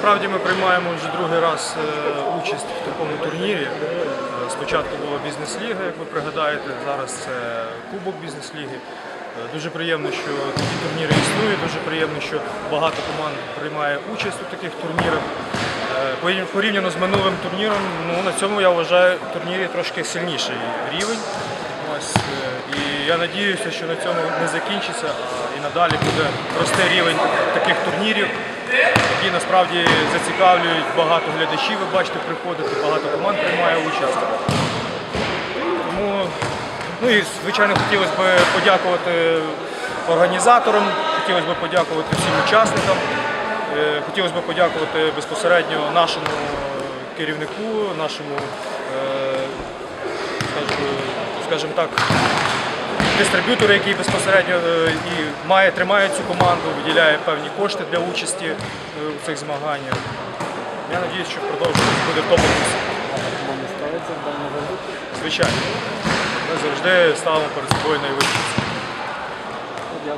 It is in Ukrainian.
насправді ми приймаємо вже другий раз е, участь в такому турнірі. Е, Спочатку була бізнес-ліга, як ви пригадаєте, зараз це Кубок бізнес-ліги. Е, Дуже приємно, що такі турніри існують, дуже приємно, що багато команд приймає участь у таких турнірах. Порівняно з минулим турніром, ну, на цьому я вважаю турнірі трошки сильніший рівень. Ось, і я надіюся, що на цьому не закінчиться, і надалі буде рости рівень таких турнірів, які насправді зацікавлюють багато глядачів. Ви бачите, приходити, багато команд приймає участь. Тому, ну і звичайно, хотілося б подякувати організаторам, хотілося б подякувати всім учасникам, е, хотілося б подякувати безпосередньо нашому керівнику, нашому, е, скажімо, скажімо так, дистриб'ютору, який безпосередньо е, і має, тримає цю команду, виділяє певні кошти для участі е, у цих змаганнях. Я сподіваюся, що продовжувати буде в тому року. Звичайно. Ми завжди ставимо перед собою найвищі.